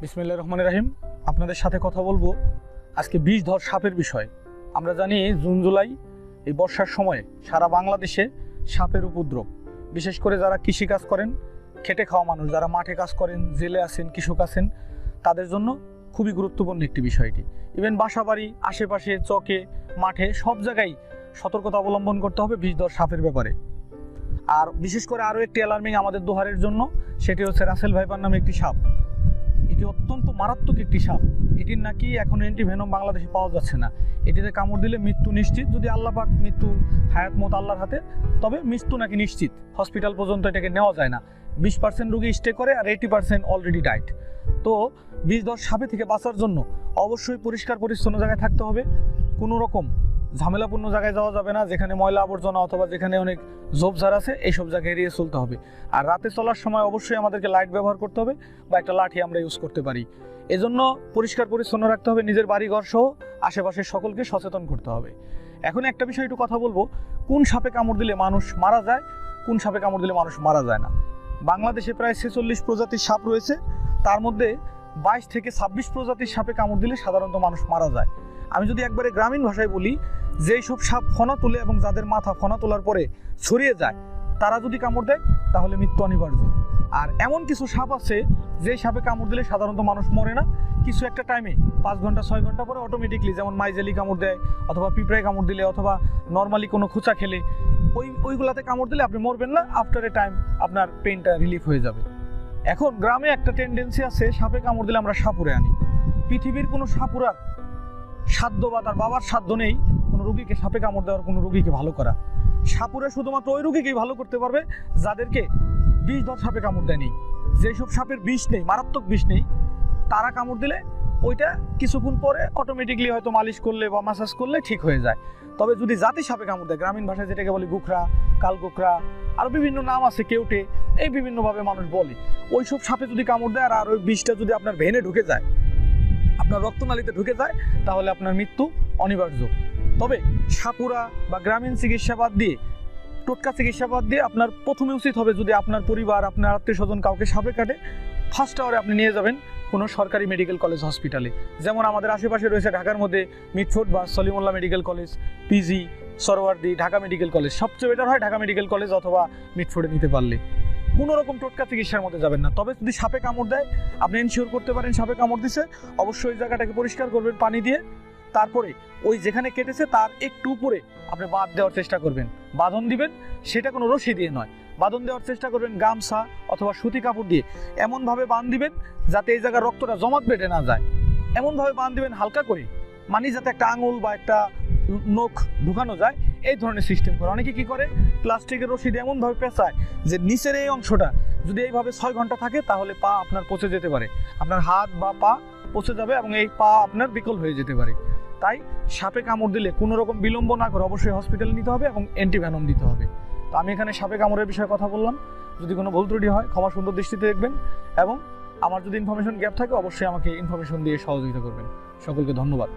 বিসমিল্লা রহমান রাহিম। আপনাদের সাথে কথা বলব আজকে বিষ ধর সাপের বিষয়। আমরা জানি জুন, জুলাই এই বর্ষার সময় সারা বাংলাদেশে সাপের উপদ্রব। বিশেষ করে যারা কৃষিকাজ করেন, খেটে খাওয়া মানুষ, যারা মাঠে কাজ করেন, জেলে আছেন, কৃষক আছেন, তাদের জন্য খুবই গুরুত্বপূর্ণ একটি বিষয়টি ইভেন বাসা বাড়ি আশেপাশে, চকে, মাঠে, সব জায়গায় সতর্কতা অবলম্বন করতে হবে বিষ ধর সাপের ব্যাপারে। আর বিশেষ করে আরও একটি অ্যালার্মিং আমাদের দোহারের জন্য, সেটি হচ্ছে রাসেল ভাইপার নামে একটি সাপ। এটি অত্যন্ত মারাত্মক একটি সাপ। এটির নাকি এখন এন্টি ভেনম বাংলাদেশে পাওয়া যাচ্ছে না। এটিতে কামড় দিলে মৃত্যু নিশ্চিত, যদি আল্লাহ পাক মৃত্যু, হায়াত, মত আল্লাহর হাতে, তবে মৃত্যু নাকি নিশ্চিত। হসপিটাল পর্যন্ত এটাকে নেওয়া যায় না। বিশ পার্সেন্ট রুগী স্টে করে আর এইটি পার্সেন্ট অলরেডি ডাইট তো বিষ দশ সাপে থেকে বাঁচার জন্য অবশ্যই পরিষ্কার পরিচ্ছন্ন জায়গায় থাকতে হবে। কোনো রকম ঝামেলাপূর্ণ জায়গায় যাওয়া যাবে না, যেখানে ময়লা আবর্জনা অথবা যেখানে অনেক ঝোপঝাড় আছে, এইসব জায়গায় এড়িয়ে চলতে হবে। আর রাতে চলার সময় অবশ্যই আমাদেরকে লাইট ব্যবহার করতে হবে বা একটা লাঠি আমরা ইউজ করতে পারি। এজন্য পরিষ্কার পরিচ্ছন্ন রাখতে হবে, নিজের বাড়ি ঘর সহ আশেপাশের সকলকে সচেতন করতে হবে। এখন একটা বিষয় একটু কথা বলব, কোন সাপে কামড় দিলে মানুষ মারা যায়, কোন সাপে কামড় দিলে মানুষ মারা যায় না? বাংলাদেশে প্রায় ছেচল্লিশ প্রজাতির সাপ রয়েছে, তার মধ্যে বাইশ থেকে ছাব্বিশ প্রজাতির সাপে কামড় দিলে সাধারণত মানুষ মারা যায়। আমি যদি একবারে গ্রামীণ ভাষায় বলি, যেই সব সাপ ফনা তোলে এবং যাদের মাথা ফনা তোলার পরে ছড়িয়ে যায়, তারা যদি কামড় দেয়, তাহলে মৃত্যু অনিবার্য। আর এমন কিছু সাপ আছে যে সাপে কামড় দিলে সাধারণত মানুষ মরে না। কিছু একটা টাইমে পাঁচ ঘণ্টা, ছয় ঘণ্টা পরে অটোমেটিকলি যেমন মাইজেলি কামড় দেয়, অথবা পিঁপড়ায় কামড় দিলে, অথবা নর্মালি কোনো খোঁচা খেলে, ওই, ওইগুলাতে কামড় দিলে আপনি মরবেন না। আফটার এ টাইম আপনার পেনটা রিলিফ হয়ে যাবে। এখন গ্রামে একটা টেন্ডেন্সি আছে, সাপে কামড় দিলে আমরা সাপুরে আনি। পৃথিবীর কোনো সাপুরার সাধ্য বা তার বাবার সাধ্য নেই কোনো রুগীকে সাপে কামড় দেওয়ার, কোনো রুগীকে ভালো করা। সাপুরে শুধুমাত্র ওই রুগীকেই ভালো করতে পারবে যাদেরকে বিষ ধর সাপে কামড় দেয়নি। যেসব সাপের বিষ নেই, মারাত্মক বিষ নেই, তারা কামড় দিলে ওইটা কিছুক্ষণ পরে অটোমেটিকলি হয়তো মালিশ করলে বা মাসাজ করলে ঠিক হয়ে যায়। তবে যদি জাতি সাপে কামড় দেয়, গ্রামীণ ভাষায় যেটাকে বলি গুখরা কালকুকরা আরও বিভিন্ন নাম আছে কেউটে, এই বিভিন্নভাবে মানুষ বলে। ওইসব সাপে যদি কামড় দেয় আর আর ওই বিষটা যদি আপনার ভেনে ঢুকে যায় আপনার রক্তনালীতে ঢুকে যায়, তাহলে আপনার মৃত্যু অনিবার্য। তবে সাপুরা বা গ্রামীণ চিকিৎসা বাদ দিয়ে, টোটকা চিকিৎসা বাদ দিয়ে আপনার প্রথমে উচিত হবে যদি আপনার পরিবার, আপনার আত্মীয় স্বজন কাউকে সাপে কাটে ফার্স্ট আওয়ারে আপনি নিয়ে যাবেন কোনো সরকারি মেডিকেল কলেজ হসপিটালে যেমন আমাদের আশেপাশে রয়েছে ঢাকার মধ্যে মিটফোর্ড বা Salimullah medical college PG Suhrawardy, Dhaka medical college সবচেয়ে বেটার হয় ঢাকা মেডিকেল কলেজ অথবা মিটফোর্ডে নিতে পারলে। কোনো রকম টোটকা চিকিৎসার মধ্যে যাবেন না। তবে যদি সাপে কামড় দেয়, আপনি এনশিওর করতে পারেন সাপে কামড় দিছে। অবশ্যই ওই জায়গাটাকে পরিষ্কার করবেন, পানি দিয়ে। তারপরে ওই যেখানে কেটেছে, তার একটু উপরে আপনি বাঁধ দেওয়ার চেষ্টা করবেন। বাঁধন দিবেন, সেটা কোনো রশি দিয়ে নয়। বাঁধন দেওয়ার চেষ্টা করবেন গামছা অথবা সুতি কাপড় দিয়ে। এমনভাবে বাঁধ দিবেন, যাতে এই জায়গার রক্তটা জমাট বেটে না যায়। এমনভাবে বাঁধ দিবেন হালকা করে মানে যাতে একটা আঙুল বা একটা নখ ঢুকানো যায়। এই ধরনের সিস্টেম করে। অনেকে কি করে? প্লাস্টিকের রশিদ এমনভাবে পেঁচায় যে নিচের এই অংশটা যদি এইভাবে ছয় ঘণ্টা থাকে, তাহলে পা আপনার পচে যেতে পারে। আপনার হাত বা পা পচে যাবে এবং এই পা আপনার বিকল হয়ে যেতে পারে। তাই সাপে কামড় দিলে কোনো রকম বিলম্ব না করে অবশ্যই হসপিটালে নিতে হবে এবং অ্যান্টিভ্যানম দিতে হবে। তো আমি এখানে সাপে কামড়ের বিষয়ে কথা বললাম। যদি কোনো ভুল ত্রুটি হয়, ক্ষমা সুন্দর দৃষ্টিতে দেখবেন এবং আমার যদি ইনফরমেশন গ্যাপ থাকে, অবশ্যই আমাকে ইনফরমেশন দিয়ে সহযোগিতা করবেন। সকলকে ধন্যবাদ।